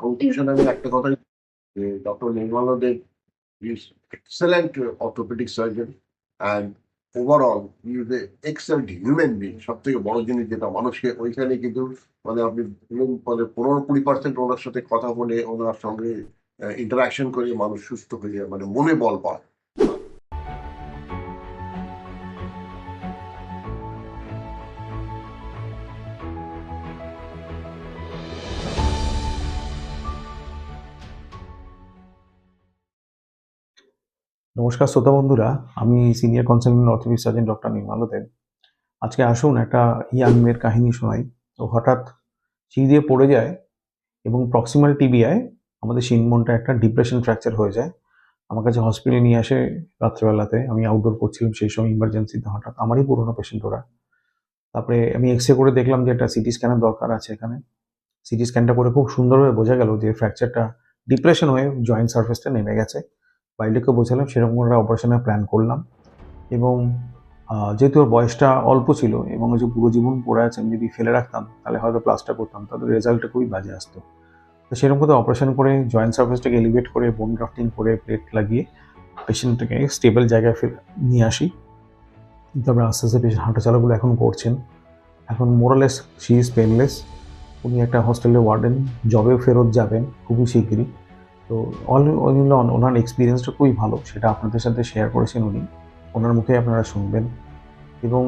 Conclusion আমি একটা কথাই যে doctor Nirmala Deb is excellent orthopaedic surgeon and overall is a excellent human being সব থেকে বড় জিনিস যেটা মানুষকে ওইখানে কিন্তু মানে আপনি মানে পনেরো কুড়ি পার্সেন্ট ওনার সাথে কথা বলে, ওনার সঙ্গে ইন্টারাকশন করে মানুষ সুস্থ হয়ে যায় মানে মনে বল পায়। নমস্কার শ্রোতা বন্ধুরা, আমি senior consultant orthopaedic surgeon doctor Nirmal Deb. আজকে আসুন একটা ইয়াং মেয়ের কাহিনী শোনাই। তো হঠাৎ সিঁড়ি দিয়ে পড়ে যায় এবং প্রক্সিমাল টিবিআয় আমাদের শিনমনটা একটা ডিপ্রেশন ফ্র্যাকচার হয়ে যায়। আমার কাছে হসপিটালে নিয়ে আসে রাত্রেবেলাতে, আমি আউটডোর করছিলাম সেই সময় ইমার্জেন্সিতে হঠাৎ। আমারই পুরোনো পেশেন্ট ওরা। তারপরে আমি এক্স করে দেখলাম যে একটা সিটি স্ক্যানের দরকার আছে এখানে। সিটি স্ক্যানটা করে খুব সুন্দরভাবে বোঝা গেল যে ফ্র্যাকচারটা ডিপ্রেশন হয়ে জয়েন্ট সার্ফেসটা নেমে গেছে। বাইরেকে বোঝালাম সেরকম একটা অপারেশনের প্ল্যান করলাম। এবং যেহেতু ওর বয়সটা অল্প ছিল এবং যে পুরো জীবন পড়ে আছে, আমি যদি ফেলে রাখতাম, তাহলে হয়তো প্লাস্টার করতাম তাহলে রেজাল্টটা খুবই বাজে আসতো। তো সেরকম করে অপারেশন করে জয়েন্ট সার্ভিসটাকে এলিভেট করে বোন গ্রাফটিং করে প্লেট লাগিয়ে পেশেন্টটাকে স্টেবল জায়গায় ফেলে, নিয়ে আসি। তারপরে আস্তে আস্তে পেশেন্ট হাঁটাচলাগুলো এখন করছেন। এখন মোরালেস শি ইজ পেনলেস উনি একটা হস্টেলের ওয়ার্ডেন জবে ফেরত যাবেন খুবই শিগগিরই। তো অল অল ইন অল ওনার এক্সপিরিয়েন্সটা খুবই ভালো। সেটা আপনাদের সাথে শেয়ার করেছেন উনি। ওনার মুখে আপনারা শুনবেন। এবং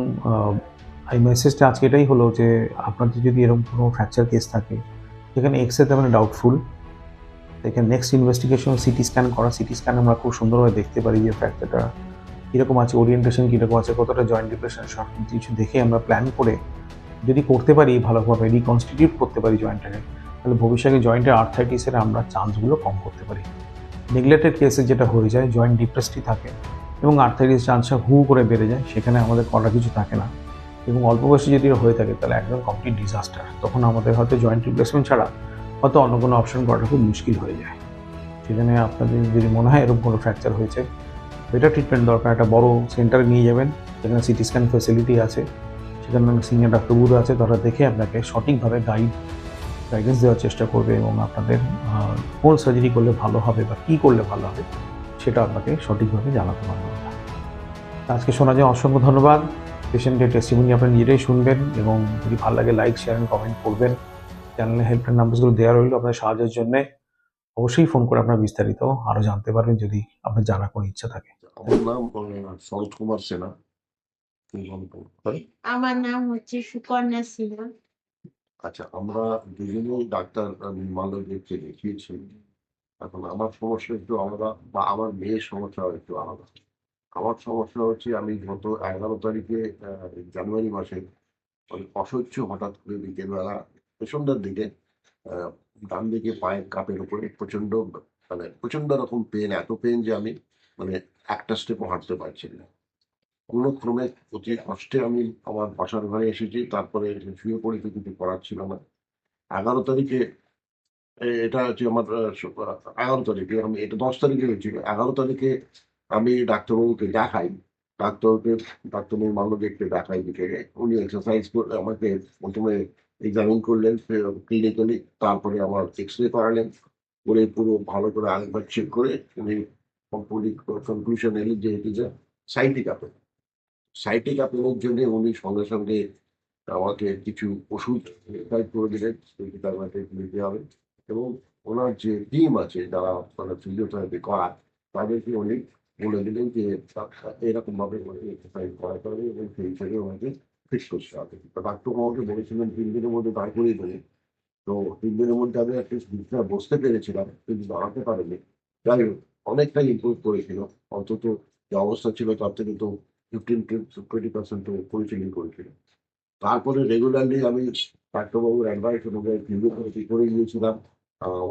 এই মেসেজটা আজকে এটাই হলো যে, আপনাদের যদি এরকম কোনো ফ্র্যাকচার কেস থাকে, সেখানে এক্স রেতে মানে ডাউটফুল এখানে নেক্সট ইনভেস্টিগেশন সিটি স্ক্যান করা। সিটি স্ক্যান আমরা খুব সুন্দরভাবে দেখতে পারি যে ফ্র্যাকচারটা কীরকম আছে ওরিয়েন্টেশন কীরকম আছে, কতটা জয়েন্ট ডিপ্রেশন সব কিছু দেখে আমরা প্ল্যান করে যদি করতে পারি, ভালোভাবে রিকনস্টিটিউট করতে পারি জয়েন্টটাকে তাহলে ভবিষ্যতে জয়েন্টের আর্থাইটিসের আমরা চান্সগুলো কম করতে পারি। নেগলেক্টেড কেসে যেটা হয়ে যায় জয়েন্ট ডিপ্রেসটি থাকে এবং আর্থাইটিস চান্সটা হু করে বেড়ে যায়, সেখানে আমাদের করার কিছু থাকে না। এবং অল্প বয়সে যদি হয়ে থাকে, তাহলে একদম কমপ্লিট ডিজাস্টার তখন আমাদের হয়তো জয়েন্ট রিপ্লেসমেন্ট ছাড়া হয়তো অন্য কোনো অপশন করাটা খুব মুশকিল হয়ে যায়। সেখানে আপনাদের যদি মনে হয় এরকম কোনো ফ্র্যাকচার হয়েছে বেটার ট্রিটমেন্ট দরকার। একটা বড় সেন্টারে নিয়ে যাবেন, যেখানে সিটি স্ক্যান ফেসিলিটি আছে, সেখানে সিনিয়র ডাক্তারবাবুরা আছে, তারা দেখে আপনাকে সঠিকভাবে গাইড গাইডেন্স দেওয়ার চেষ্টা করবে এবং আপনাদের কোন সার্জারি করলে ভালো হবে বা কী করলে ভালো হবে সেটা আপনাকে সঠিকভাবে জানাতে পারবে। আজকে শোনা যায় অসংখ্য ধন্যবাদ। পেশেন্টের টেস্টিমনি আপনারা নিজেরাই শুনবেন এবং যদি ভালো লাগে লাইক শেয়ার অ্যান্ড কমেন্ট করবেন। চ্যানেলে হেল্পলাইন নাম্বারগুলো দেওয়া রইল আপনার সাহায্যের জন্যে। অবশ্যই ফোন করে আপনার বিস্তারিত আরও জানতে পারবেন যদি আপনার জানার কোনো ইচ্ছা থাকে। আমার নাম শরৎ কুমার সেনা? আমার নাম হচ্ছে সুকন্যা সিনহা আচ্ছা আমরা দুজনেই ডাক্তার মালদেবকে দেখিয়েছি। এখন আমার সমস্যা একটু আলাদা বা আমার মেয়ের সমস্যা একটু আলাদা। আমার সমস্যা হচ্ছে আমি গত এগারো তারিখে জানুয়ারি মাসে অসহ্য হঠাৎ করে বিকেলবেলা সন্ধ্যার দিকে ডান দিকে পায়ের কাপের উপরে প্রচণ্ড মানে প্রচণ্ড রকম পেন এত পেন যে আমি মানে একটা স্টেপও হাঁটতে পারছি না। কোনো ক্রমে অতি কষ্টে আমি আমার বাসার ঘরে এসেছি, তারপরে শুয়ে পড়েছি, কিছু করার ছিল না। এগারো তারিখে এটা হচ্ছে আমার এগারো তারিখে আমি, এটা দশ তারিখে হয়েছিল। এগারো তারিখে আমি ডাক্তারবাবুকে দেখাই। ডাক্তারকে ডাক্তার মালদেবকে দেখাই দিকে উনি এক্সারসাইজ করে, আমাকে প্রথমে এক্সামিন করলেন ক্লিনিক্যালি তারপরে আমার এক্স রে করালেন। করে পুরো ভালো করে আরেকবার চেক করে উনি কনক্লুশন এলেন যে এটি যে সাইটিক আপেল সাইটিক আপেলের জন্য উনি সঙ্গে সঙ্গে আমাকে কিছু ওষুধ প্রেসক্রাইব করে দিলেন তার আমাকে নিতে হবে এবং ওনার যে টিম আছে, যারা মানে ফিজিওথেরাপি করা তাদেরকে উনি বলে দিলেন যে এরকম ভাবে ওনাকে এক্সারসাইজ করাতে হবে এবং সেই হিসেবে ওনাকে ফিক্স করতে হবে। তো ডাক্তার আমাকে বলেছিলেন, তিন দিনের মধ্যে দাঁড় করিয়ে দেবেন তো তিন দিনের মধ্যে আমি একটা বিছনা বসতে পেরেছিলাম, কিন্তু দাঁড়াতে পারিনি। যাই হোক, অনেকটাই ইম্প্রুভ করেছিল। অন্তত যে অবস্থা ছিল, তার থেকে তো ফিফটিন টোয়েন্টি পার্সেন্ট পরিচালনা করেছিল তারপরে রেগুলারলি আমি ডাক্তারবাবুর অ্যাডভাইস অনুযায়ী ফিজিওথেরাপি করে গিয়েছিলাম।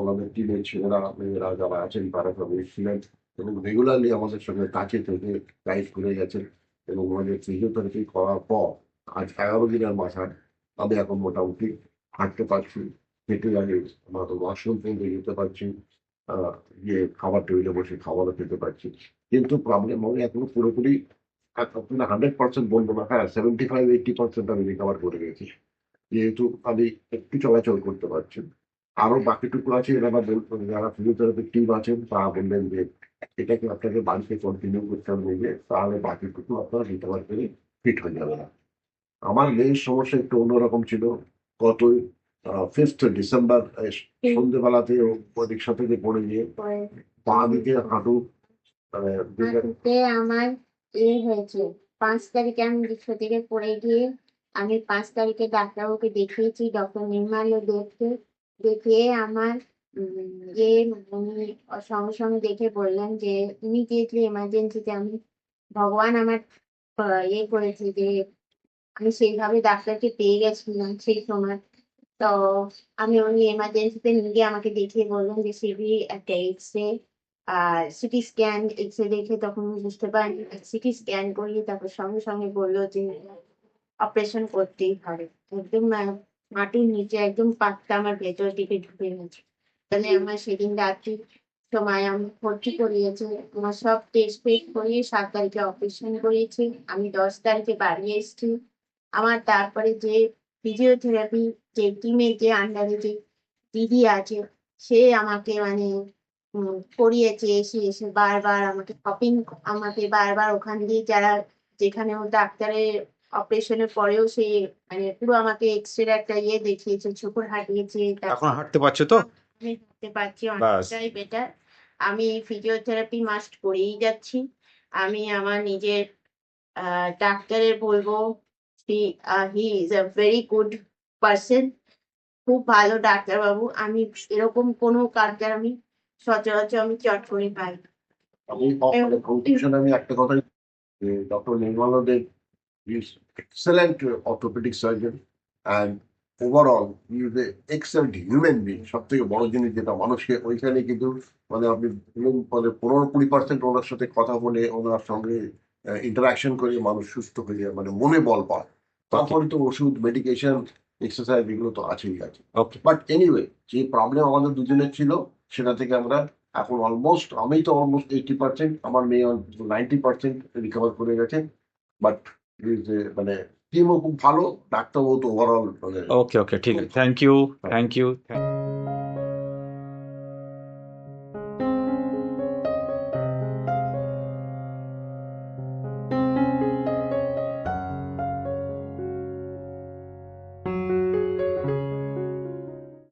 ওনাদের টিমের ছেলেরা, মেয়েরা যারা আছেন, তারা সব এসেছিলেন এবং রেগুলারলি আমাদের সঙ্গে কাছে থেকে গাইড করে গেছেন এবং ওনাদের ফিজিওথেরাপি করার পর আজ এগারো দিনের মাথায় আমি এখন মোটামুটি হাঁটতে পারছি খেতে লাগে আমরা ওয়াশরুম পর্যন্ত যেতে পারছি ইয়ে খাবার টেবিলে বসে খাবারও খেতে পারছি। কিন্তু প্রবলেম আমি এখনও পুরোপুরি হান্ড্রেড পার্সেন্ট বলব না হ্যাঁ সেভেন্টি ফাইভ এইটি পার্সেন্ট আমি রিকভার করে গেছি। যেহেতু আমি একটু চলাচল করতে পারছি আরও বাকিটুকু আছে এরা বল- যারা ফিজিওথেরাপি টিম আছেন তারা বললেন যে এটাকে আপনাকে বাড়িতে কন্টিনিউ করতে হবে যে তাহলে বাকিটুকু আপনারা রিকভার করে ফিট হয়ে যাবে না। আমার মেয়ের সমস্যা একটু অন্যরকম ছিল গত ফিফথ ডিসেম্বর সন্ধ্যেবেলাতে রিক্সা থেকে পড়ে গিয়ে পা দিকে হাঁটু মানে আমার এ হয়েছে। পাঁচ তারিখে আমি রিক্সা থেকে পড়ে গিয়ে আমি পাঁচ তারিখে ডাক্তারবাবুকে দেখিয়েছি ডক্টর নির্মাল্য দেবকে দেখিয়ে আমার যে উনি সঙ্গে সঙ্গে দেখে বললেন যে ইমিডিয়েটলি এমার্জেন্সিতে আমি, ভগবান আমার ইয়ে করেছে যে, আমি সেইভাবে ডাক্তারকে পেয়ে গেছিলাম সেই সময়। তো আমি উনি এমার্জেন্সিতে নিয়ে আমাকে দেখিয়ে বললেন যে সিবি একটা এক্স রে আর সিটি স্ক্যান এক্স দেখে তখন বুঝতে পারিনি সিটি স্ক্যান করিয়ে তারপর সঙ্গে সঙ্গে বলল যে অপারেশন করতেই হবে। একদম মাটির নিচে একদম পাতটা আমার ভেতর দিকে ঢুকে গেছে। তাহলে আমার সেদিন রাত্রি সময় আমি ভর্তি করিয়েছে, আমার সব টেস্ট ফেস্ট করিয়ে সাত তারিখে অপারেশন করিয়েছি, আমি দশ তারিখে বাড়ি এসেছি। আমার তারপরে যে ফিজিওথেরাপি যে টিমের যে আন্ডারে যে দিদি আছে, সে আমাকে মানে করিয়েছে এসে এসে বারবার আমাকে শপিং আমাকে বারবার ওখান দিয়ে যারা যেখানে ডাক্তারের অপারেশনের পরেও সে মানে পুরো আমাকে এক্স রে একটা ইয়ে দেখিয়েছে চোখের হাঁটিয়েছে এখন হাঁটতে পারছ তো? আমি হাঁটতে পারছি। অনেকটাই বেটার আমি ফিজিওথেরাপি মাস্ট করেই যাচ্ছি। আমি আমার নিজের ডাক্তারের বলব he is a very good person খুব ভালো ডাক্তারবাবু। আমি এরকম কোনো ডাক্তার আমি সচরাচর আমি চট করে পাই। আমি মানে কনক্লুশন আমি একটা কথাই doctor Nirmal Deb is excellent orthopaedic surgeon and overall is a excellent human being সব থেকে বড় জিনিস যেটা মানুষকে ওইখানে কিন্তু মানে আপনি মানে পনেরো কুড়ি পার্সেন্ট ওনার সাথে কথা বলে ওনার সঙ্গে ইন্টারাকশন করে মানুষ সুস্থ হয়ে যায় মানে মনে বল পায়। তারপরে তো ওষুধ মেডিকেশন এক্সারসাইজ এগুলো তো আছেই আছে। ওকে বাট এনিওয়ে যে প্রবলেম আমাদের দুজনের ছিল সেটা থেকে আমরা এখন অলমোস্ট আমি তো অলমোস্ট এইটি পার্সেন্ট আমার মেয়ে নাইনটি পার্সেন্ট রিকভার করে গেছে বাট মানে টিমও খুব ভালো, ডাক্তারও তো ওভারঅল ওকে ওকে ঠিক আছে। Thank you thank you